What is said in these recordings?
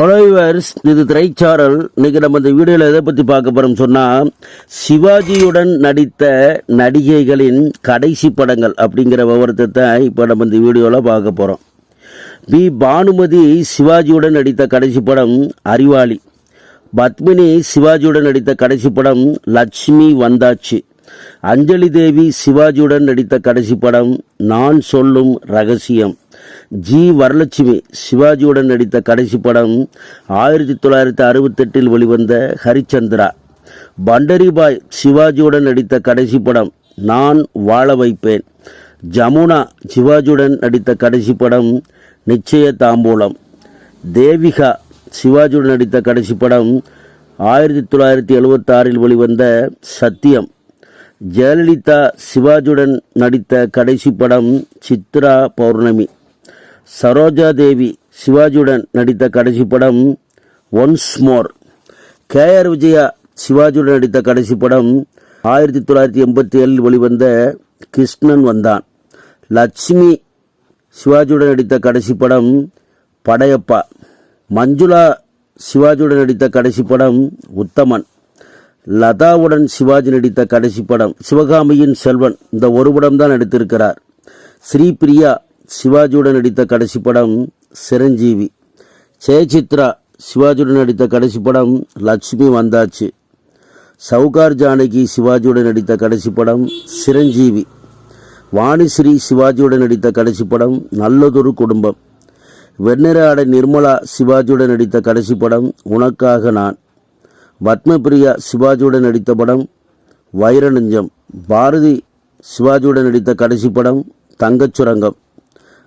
ஹாய்வர்ஸ் இது திரைச்சாரல். இன்னைக்கு நம்ம இந்த வீடியோவில் எதை பற்றி பார்க்க போகிறோம் சொன்னால் சிவாஜியுடன் நடித்த நடிகைகளின் கடைசி படங்கள் அப்படிங்கிற விவரத்தை தான் இப்போ நம்ம இந்த வீடியோவில் பார்க்க போகிறோம் பி. பானுமதி சிவாஜியுடன் நடித்த கடைசி படம் அறிவாளி. பத்மினி சிவாஜியுடன் நடித்த கடைசி படம் லட்சுமி வந்தாச்சு. அஞ்சலி தேவி சிவாஜியுடன் நடித்த கடைசி படம் நான் சொல்லும் ரகசியம். ஜி வரலட்சுமி சிவாஜியுடன் நடித்த கடைசி படம் ஆயிரத்தி தொள்ளாயிரத்தி அறுபத்தெட்டில் வெளிவந்த ஹரிச்சந்திரா. பண்டரிபாய் சிவாஜியுடன் நடித்த கடைசி படம் நான் வாழ வைப்பேன். ஜமுனா சிவாஜியுடன் நடித்த கடைசி படம் நிச்சய தாம்பூலம். தேவிகா சிவாஜியுடன் நடித்த கடைசி படம் ஆயிரத்தி தொள்ளாயிரத்தி எழுபத்தாறில் வெளிவந்த சத்தியம். ஜெயலலிதா சிவாஜியுடன் நடித்த கடைசி படம் சித்ரா பௌர்ணமி. சரோஜா தேவி சிவாஜியுடன் நடித்த கடைசி படம் Once More. K R Vijaya சிவாஜியுடன் நடித்த கடைசி படம் ஆயிரத்தி தொள்ளாயிரத்தி எண்பத்தி ஏழில் வெளிவந்த கிருஷ்ணன் வந்தான். லட்சுமி சிவாஜியுடன் நடித்த கடைசி படம் படையப்பா. மஞ்சுளா சிவாஜியுடன் நடித்த கடைசி படம் உத்தமன். லதாவுடன் சிவாஜி நடித்த கடைசி படம் சிவகாமியின் செல்வன். இந்த ஒரு படம் தான் நடித்திருக்கிறார் ஸ்ரீபிரியா சிவாஜியுடன் நடித்த கடைசி படம் சிரஞ்சீவி. ஜெயசித்ரா சிவாஜியுடன் நடித்த கடைசி படம் லட்சுமி வந்தாச்சு. சவுகார் ஜானகி சிவாஜியுடன் நடித்த கடைசி படம் சிரஞ்சீவி. வாணிஸ்ரீ சிவாஜியுடன் நடித்த கடைசி படம் நல்லதொரு குடும்பம். வெண்ணிற ஆடை நிர்மலா சிவாஜியுடன் நடித்த கடைசி படம் உனக்காக நான். பத்மபிரியா சிவாஜியுடன் நடித்த படம் வைரநெஞ்சம் பாரதி சிவாஜியுடன் நடித்த கடைசி படம் தங்கச் சுரங்கம்.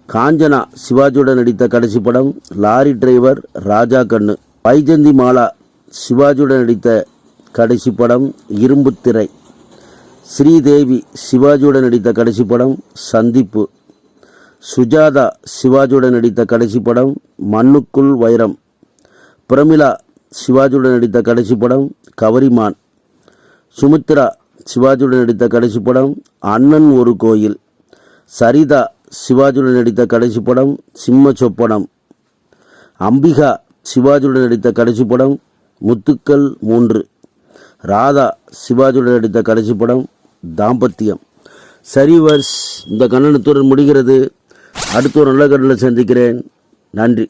காஞ்சனா சிவாஜியுடன் நடித்த கடைசி படம் லாரி டிரைவர் ராஜா கண்ணு. வைஜந்தி மாலா சிவாஜியுடன் நடித்த கடைசி படம் இரும்புத்திரை ஸ்ரீதேவி சிவாஜியுடன் நடித்த கடைசி படம் சந்திப்பு. சுஜாதா சிவாஜியுடன் நடித்த கடைசி படம் மண்ணுக்குள் வைரம். பிரமிளா சிவாஜியுடன் நடித்த கடைசி படம் கவரிமான். சுமித்ரா சிவாஜியுடன் நடித்த கடைசி படம் அண்ணன் ஒரு கோயில். சரிதா சிவாஜியுடன் நடித்த கடைசி படம் சிம்ம சொப்பனம். அம்பிகா சிவாஜியுடன் நடித்த கடைசி படம் முத்துக்கள் மூன்று. ராதா சிவாஜியுடன் நடித்த கடைசி படம் தாம்பத்தியம். சரி வர்ஸ் இந்த கண்ணனத்துடன் முடிகிறது. அடுத்த ஒரு நல்ல கண்ணில் சந்திக்கிறேன். நன்றி.